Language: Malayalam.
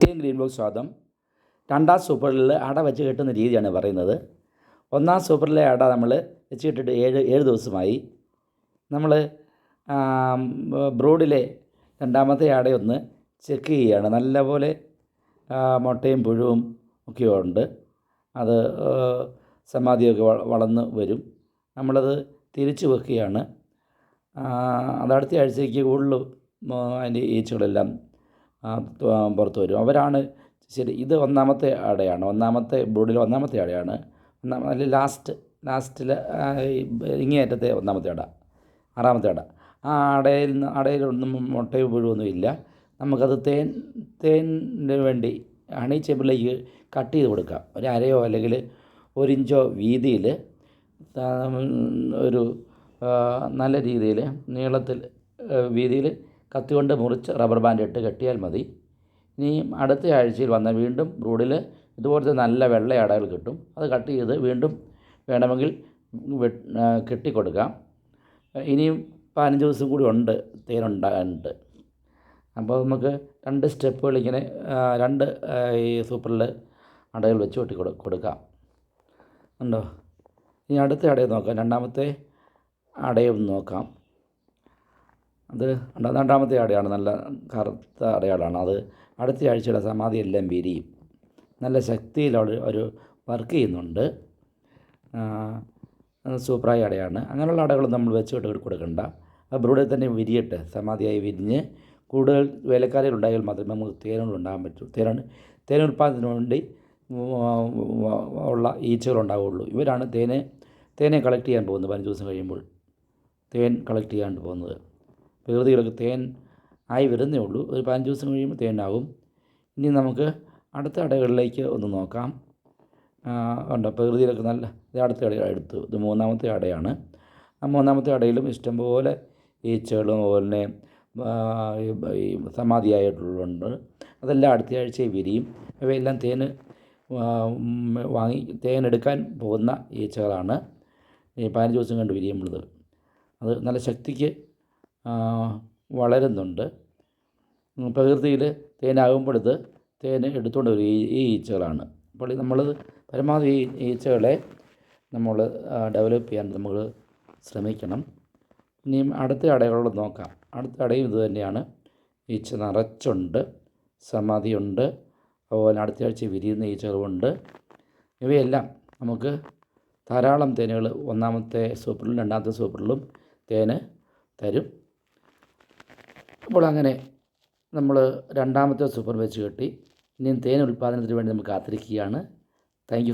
ഇന്ത്യൻ ഗ്രീൻ ബോക്സ് സ്വാദം രണ്ടാം സൂപ്പറിൽ അട വെച്ച് കെട്ടുന്ന രീതിയാണ് പറയുന്നത്. ഒന്നാം സൂപ്പറിലെ അട നമ്മൾ വെച്ച് കെട്ടിട്ട് ഏഴ് ഏഴ് ദിവസമായി. നമ്മൾ ബ്രോഡിലെ രണ്ടാമത്തെ അടയൊന്ന് ചെക്ക് ചെയ്യുകയാണ്. നല്ലപോലെ മുട്ടയും പുഴുവും ഒക്കെ ഉണ്ട് അത് സമാധിയൊക്കെ വളർന്ന് വരും. നമ്മളത് തിരിച്ചു വെക്കുകയാണ്. അത് അടുത്ത ആഴ്ചയ്ക്ക് കൂടുതൽ അതിന്റെ ഈച്ചകളെല്ലാം പുറത്ത് വരും. അവരാണ് ശരി ഇത് ഒന്നാമത്തെ അടയാണ്. ഒന്നാമത്തെ ബ്രൂഡിലെ ഒന്നാമത്തെ അടയാണ്. ഒന്നാമത് അല്ലെങ്കിൽ ലാസ്റ്റ് ലാസ്റ്റിൽ ഇങ്ങേയറ്റത്തെ ഒന്നാമത്തെ അട ആറാമത്തെ അട. ആ അടയിൽ നിന്ന് അടയിലൊന്നും മുട്ടയോ പുഴുവൊന്നും ഇല്ല. നമുക്കത് തേൻ തേനിന് വേണ്ടി ഹണി ചേമ്പിലേക്ക് കട്ട് ചെയ്ത് കൊടുക്കാം. ഒരു അരയോ അല്ലെങ്കിൽ ഒരു ഇഞ്ചോ വീതിയിൽ ഒരു നല്ല രീതിയിൽ നീളത്തിൽ വീതിയിൽ കത്തി കൊണ്ട് മുറിച്ച് റബ്ബർ ബാൻഡ് ഇട്ട് കെട്ടിയാൽ മതി. ഇനി അടുത്ത ആഴ്ചയിൽ വന്ന വീണ്ടും ബ്രൂഡിൽ ഇതുപോലത്തെ നല്ല വെള്ള അടകൾ കിട്ടും. അത് കട്ട് ചെയ്ത് വീണ്ടും വേണമെങ്കിൽ കെട്ടിക്കൊടുക്കാം. ഇനിയും പതിനഞ്ച് ദിവസം കൂടി ഉണ്ട് തേനുണ്ടാകാനുണ്ട് അപ്പോൾ നമുക്ക് രണ്ട് സ്റ്റെപ്പുകൾ ഇങ്ങനെ രണ്ട് ഈ സൂപ്പറിൽ അടകൾ വെച്ച് കൊട്ടി കൊടുക്കാം. ഉണ്ടോ ഇനി അടുത്ത അടയും നോക്കാം. രണ്ടാമത്തെ അടയും നോക്കാം. അത് രണ്ടാമത്തെ അടയാണ് നല്ല കറുത്ത അടയാളാണ് അത് അടുത്ത ആഴ്ചയുടെ സമാധി എല്ലാം വിരിയും നല്ല ശക്തിയിൽ ഒരു വർക്ക് ചെയ്യുന്നുണ്ട്. സൂപ്പറായ അടയാണ് അങ്ങനെയുള്ള അടകൾ നമ്മൾ വെച്ച് കെട്ടി കൊടുക്കണ്ട. ആ ബ്രൂഡിൽ തന്നെ വിരിയട്ടെ. സമാധിയായി വിരിഞ്ഞ് കൂടുതൽ വേലക്കാരികൾ ഉണ്ടായാൽ മാത്രമേ നമുക്ക് തേനുകൾ ഉണ്ടാകാൻ പറ്റൂ. തേന തേൻ ഉൽപ്പാദനത്തിന് വേണ്ടി ഉള്ള ഈച്ചകൾ ഉണ്ടാവുകയുള്ളൂ. ഇവരാണ് തേനെ തേനെ കളക്ട് ചെയ്യാൻ പോകുന്നത്. പതിനഞ്ച് ദിവസം കഴിയുമ്പോൾ തേൻ കളക്ട് ചെയ്യാണ്ട് പോകുന്നത്. പ്രകൃതികളൊക്കെ തേൻ ആയി വരുന്നേ ഉള്ളൂ. ഒരു പതിനഞ്ച് ദിവസം കഴിയുമ്പോൾ തേനാവും ഇനി നമുക്ക് അടുത്ത അടകളിലേക്ക് ഒന്ന് നോക്കാം. ഉണ്ട് പ്രകൃതിയിലൊക്കെ നല്ല ഇത് അടുത്ത അട എടുത്തു. ഇത് മൂന്നാമത്തെ അടയാണ് ആ മൂന്നാമത്തെ അടയിലും ഇഷ്ടംപോലെ ഈച്ചകളും അതുപോലെ ഈ സമാധിയായിട്ടുള്ളുണ്ട് അതെല്ലാം അടുത്ത ആഴ്ച വിരിയും. ഇവയെല്ലാം തേൻ വാങ്ങി തേൻ എടുക്കാൻ പോകുന്ന ഈച്ചകളാണ്. ഈ പതിനഞ്ച് ദിവസം കണ്ട് വിരിയുമ്പോൾ അത് നല്ല ശക്തിക്ക് വളരുന്നുണ്ട്. പ്രകൃതിയിൽ തേനാകുമ്പോൾ ഇത് എടുത്തുകൊണ്ട് വരും. ഈ ഈച്ചകളാണ്. അപ്പോൾ നമ്മൾ പരമാവധി ഈ ഈച്ചകളെ നമ്മൾ ഡെവലപ്പ് ചെയ്യാൻ നമ്മൾ ശ്രമിക്കണം. ഇനിയും അടുത്ത അടകളോട് നോക്കാം. അടുത്ത അടയും ഇത് തന്നെയാണ്. ഈച്ച നിറച്ചുണ്ട് സമാധിയുണ്ട്. അതുപോലെ അടുത്ത ആഴ്ച വിരിയുന്ന ഈച്ചകളുമുണ്ട്. ഇവയെല്ലാം നമുക്ക് ധാരാളം തേനുകൾ ഒന്നാമത്തെ സൂപ്പറിലും രണ്ടാമത്തെ സൂപ്പറിലും തേന് തരും. അപ്പോൾ അങ്ങനെ നമ്മൾ രണ്ടാമത്തെ സൂപ്പർ വെച്ച് കെട്ടി. ഇനിയും തേൻ ഉൽപ്പാദനത്തിന് വേണ്ടി നമ്മൾ കാത്തിരിക്കുകയാണ്. താങ്ക്